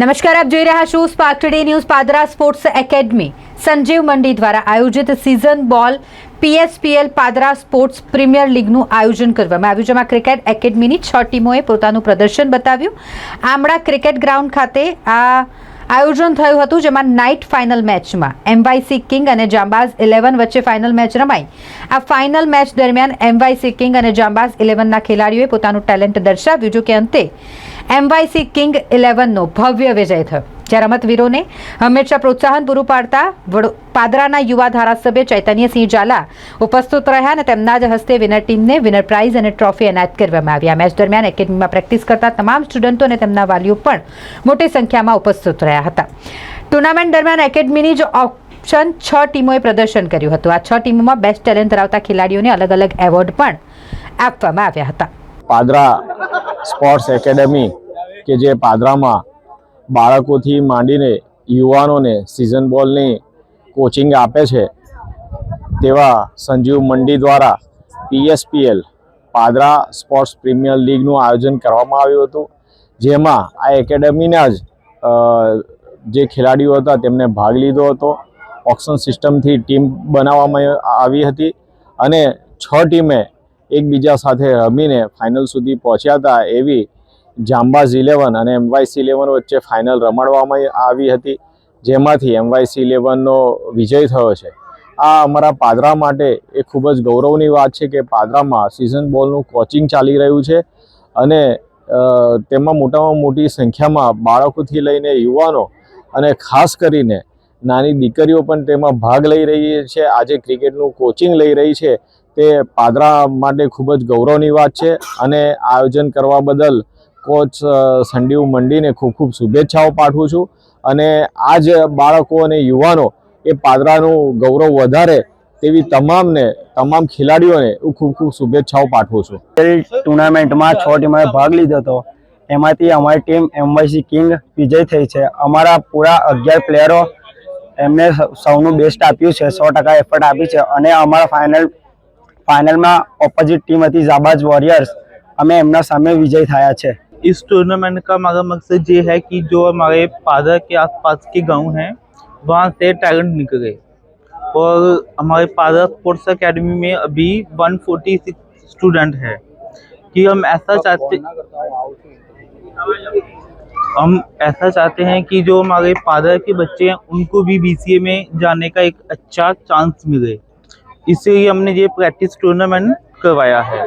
નમસ્કાર, આપ જોઈ રહ્યા છો Spark Today News Padra sports academy Sanjeev Mandi દ્વારા આયોજિત season ball PSPL Padra sports premier લીગનું આયોજન કરવામાં આવ્યું, જેમાં ક્રિકેટ એકેડમીની છ ટીમોએ પોતાનું પ્રદર્શન બતાવ્યું. આમળા ક્રિકેટ ગ્રાઉન્ડ ખાતે આ આયોજન થયું હતું, જેમાં નાઇટ ફાઇનલ મેચમાં એમવાયસી કિંગ અને જાંબાઝ ઇલેવન વચ્ચે ફાઇનલ મેચ રમાઈ. આ ફાઇનલ મેચ દરમિયાન એમવાયસી કિંગ અને જાંબાઝ ઇલેવનના ખેલાડીઓએ પોતાનું ટેલેન્ટ દર્શાવ્યું જો કે અંતે એમવાયસી કિંગ ઇલેવનનો ભવ્ય વિજય થયો. જ્યાં રમતવીરોને હંમેશા પ્રોત્સાહન પૂરું પાડતા પાદરાના યુવા ધારાસભ્ય ચૈતન્યસિંહ ઝાલા ઉપસ્થિત રહ્યા અને તેમના જ હસ્તે વિનર ટીમને વિનર પ્રાઇઝ અને ટ્રોફી એનાયત કરવામાં આવી. આ મેચ દરમિયાન એકેડમીમાં પ્રેક્ટિસ કરતા તમામ સ્ટુડન્ટો અને તેમના વાલીઓ પણ મોટી સંખ્યામાં ઉપસ્થિત રહ્યા હતા. ટુર્નામેન્ટ દરમિયાન એકેડમીની જ ઓપ્શન છ ટીમોએ પ્રદર્શન કર્યું હતું. આ છ ટીમોમાં બેસ્ટ ટેલેન્ટ ધરાવતા ખેલાડીઓને અલગ અલગ એવોર્ડ પણ આપવામાં આવ્યા હતા. પાદરા સ્પોર્ટ્સ એકેડમી કે જે પાદરામાં બાળકોથી માંડીને યુવાનોને સિઝન બોલની કોચિંગ આપે છે, તેવા સંજીવ મંડી દ્વારા પીએસપીએલ પાદરા સ્પોર્ટ્સ પ્રીમિયર લીગનું આયોજન કરવામાં આવ્યું હતું. જેમાં આ એકેડમીના જ જે ખેલાડીઓ હતા તેમને ભાગ લીધો હતો. ઓક્શન સિસ્ટમથી ટીમ બનાવવામાં આવી હતી અને છ ટીમે એકબીજા સાથે રમીને ફાઇનલ સુધી પહોંચ્યા હતા એવી જાંબાઝ ઇલેવન અને એમવાયસી ઇલેવન વચ્ચે ફાઇનલ રમાડવામાં આવી હતી. જેમાંથી એમવાયસી ઇલેવનનો વિજય થયો છે. આ અમારા પાદરા માટે એ ખૂબ જ ગૌરવની વાત છે કે પાદરામાં સિઝન બોલનું કોચિંગ ચાલી રહ્યું છે અને તેમાં મોટામાં મોટી સંખ્યામાં બાળકોથી લઈને યુવાનો અને ખાસ કરીને નાની દીકરીઓ પણ તેમાં ભાગ લઈ રહી છે. આજે ક્રિકેટનું કોચિંગ લઈ રહી છે. તે પાદરા માટે ખૂબ જ ગૌરવની વાત છે અને આયોજન કરવા બદલ કોચ સંડીવ મંડીને ખૂબ ખૂબ શુભેચ્છાઓ પાઠવું છું. અને આ જ બાળકો અને યુવાનો એ પાદરાનું ગૌરવ વધારે તેવી તમામને, તમામ ખેલાડીઓને હું ખૂબ ખૂબ શુભેચ્છાઓ પાઠવું છું. ટુર્નામેન્ટમાં છ ટીમોએ ભાગ લીધો હતો. એમાંથી અમારી ટીમ એમવાયસી કિંગ વિજય થઈ છે. અમારા પૂરા અગિયાર પ્લેયરો એમને સૌનું બેસ્ટ આપ્યું છે. સો ટકા એફર્ટ આપી છે. અને અમારા ફાઇનલ, ફાઇનલમાં ઓપોઝિટ ટીમ હતી ઝાબાજ વોરિયર્સ. અમે એમના સામે વિજય થયા છે. इस टूर्नामेंट का हमारा मकसद ये है कि जो हमारे पादर के आसपास के गाँव हैं वहाँ से टैलेंट निकले। और हमारे पादर स्पोर्ट्स एकेडमी में अभी 146 स्टूडेंट हैं। कि हम ऐसा चाहते हम ऐसा चाहते हैं कि जो हमारे पादर के बच्चे हैं उनको भी बीसीए में जाने का एक अच्छा चांस मिले। इसलिए हमने ये प्रैक्टिस टूर्नामेंट करवाया है।